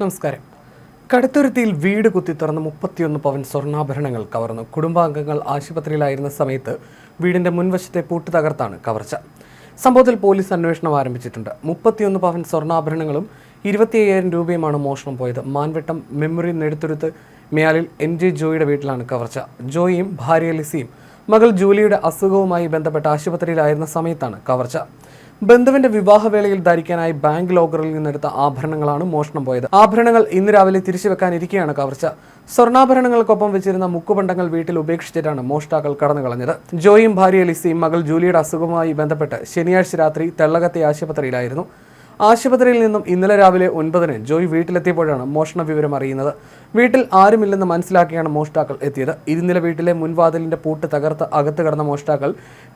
നമസ്കാരം. കടുത്തുരുത്തിയിൽ വീട് കുത്തിത്തുറന്ന് മുപ്പത്തിയൊന്ന് പവൻ സ്വർണാഭരണങ്ങൾ കവർന്നു. കുടുംബാംഗങ്ങൾ ആശുപത്രിയിലായിരുന്ന സമയത്ത് വീടിന്റെ മുൻവശത്തെ പൂട്ട് തകർത്താണ് കവർച്ച. സംഭവത്തിൽ പോലീസ് അന്വേഷണം ആരംഭിച്ചിട്ടുണ്ട്. മുപ്പത്തിയൊന്ന് പവൻ സ്വർണാഭരണങ്ങളും ഇരുപത്തി അയ്യായിരം രൂപയുമാണ് മോഷണം പോയത്. മാൻവെട്ടം മെമ്മറി നെടുത്തുരുത്ത് മേയാലിൽ എം ജെ ജോയിയുടെ വീട്ടിലാണ് കവർച്ച. ജോയിയും ഭാര്യ ലിസിയും മകൾ ജൂലിയുടെ അസുഖവുമായി ബന്ധപ്പെട്ട ആശുപത്രിയിലായിരുന്ന സമയത്താണ് കവർച്ച. ബന്ധുവിന്റെ വിവാഹവേളയിൽ ധരിക്കാനായി ബാങ്ക് ലോക്കറിൽ നിന്നെടുത്ത ആഭരണങ്ങളാണ് മോഷണം പോയത്. ആഭരണങ്ങൾ ഇന്ന് രാവിലെ തിരിച്ചു വെക്കാനിരിക്കെയാണ് കവർച്ച. സ്വർണാഭരണങ്ങൾക്കൊപ്പം വെച്ചിരുന്ന മുക്കുപണ്ടങ്ങൾ വീട്ടിൽ ഉപേക്ഷിച്ചിട്ടാണ് മോഷ്ടാക്കൾ കടന്നു കളഞ്ഞത് ജോയും ഭാര്യ ലിസിയും മകൾ ജൂലിയുടെ അസുഖവുമായി ബന്ധപ്പെട്ട് ശനിയാഴ്ച രാത്രി തെള്ളകത്തെ ആശുപത്രിയിലായിരുന്നു. ആശുപത്രിയിൽ നിന്നും ഇന്നലെ രാവിലെ ഒൻപതിന് ജോയ് വീട്ടിലെത്തിയപ്പോഴാണ് മോഷണ വിവരം അറിയുന്നത്. വീട്ടിൽ ആരുമില്ലെന്ന് മനസ്സിലാക്കിയാണ് മോഷ്ടാക്കൾ എത്തിയത്. ഇരുന്നില വീട്ടിലെ മുൻവാതിലിന്റെ പൂട്ട് തകർത്ത് അകത്ത് കടന്ന മോഷ്ടാക്കൾ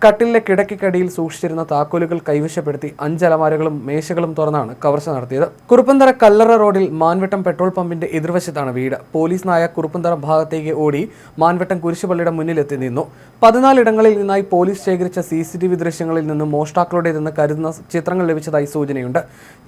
കട്ടിലിലെ കിടക്കിക്കടിയിൽ സൂക്ഷിച്ചിരുന്ന താക്കോലുകൾ കൈവശപ്പെടുത്തി അഞ്ചലമാരകളും മേശകളും തുറന്നാണ് കവർച്ച നടത്തിയത്. കുറുപ്പന്തറ കല്ലറ റോഡിൽ മാൻവെട്ടം പെട്രോൾ പമ്പിന്റെ എതിർവശത്താണ് വീട്. പോലീസ് നായ കുറുപ്പന്തറ ഭാഗത്തേക്ക് ഓടി മാൻവെട്ടം കുരിശുപള്ളിയുടെ മുന്നിലെത്തി നിന്നു. പതിനാലിടങ്ങളിൽ നിന്നായി പോലീസ് ശേഖരിച്ച സി ദൃശ്യങ്ങളിൽ നിന്നും മോഷ്ടാക്കളുടേതെന്ന് കരുതുന്ന ചിത്രങ്ങൾ ലഭിച്ചതായി സൂചനയുണ്ട്.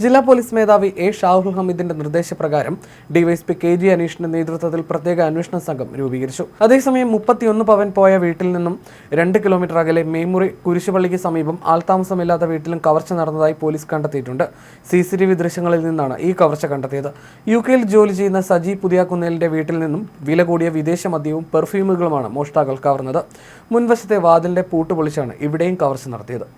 ജില്ലാ പോലീസ് മേധാവി എ ഷാഹുൽ ഹമീദിന്റെ നിർദ്ദേശപ്രകാരം ഡിവൈഎസ്പി കെ ജി അനീഷിന്റെ നേതൃത്വത്തിൽ പ്രത്യേക അന്വേഷണ സംഘം രൂപീകരിച്ചു. അതേസമയം മുപ്പത്തിയൊന്ന് പവൻ പോയ വീട്ടിൽ നിന്നും രണ്ട് കിലോമീറ്റർ അകലെ മേമുറി കുരിശുപള്ളിക്ക് സമീപം ആൾതാമസമില്ലാത്ത വീട്ടിലും കവർച്ച നടന്നതായി പോലീസ് കണ്ടെത്തിയിട്ടുണ്ട്. സി സി ടി വി ദൃശ്യങ്ങളിൽ നിന്നാണ് ഈ കവർച്ച കണ്ടെത്തിയത്. യു കെയിൽ ജോലി ചെയ്യുന്ന സജി പുതിയാക്കുന്നേലിന്റെ വീട്ടിൽ നിന്നും വില കൂടിയ വിദേശ മദ്യവും പെർഫ്യൂമുകളുമാണ് മോഷ്ടാക്കൾ കവർന്നത്. മുൻവശത്തെ വാതിലിന്റെ പൂട്ട് പൊളിച്ചാണ് ഇവിടെയും കവർച്ച നടത്തിയത്.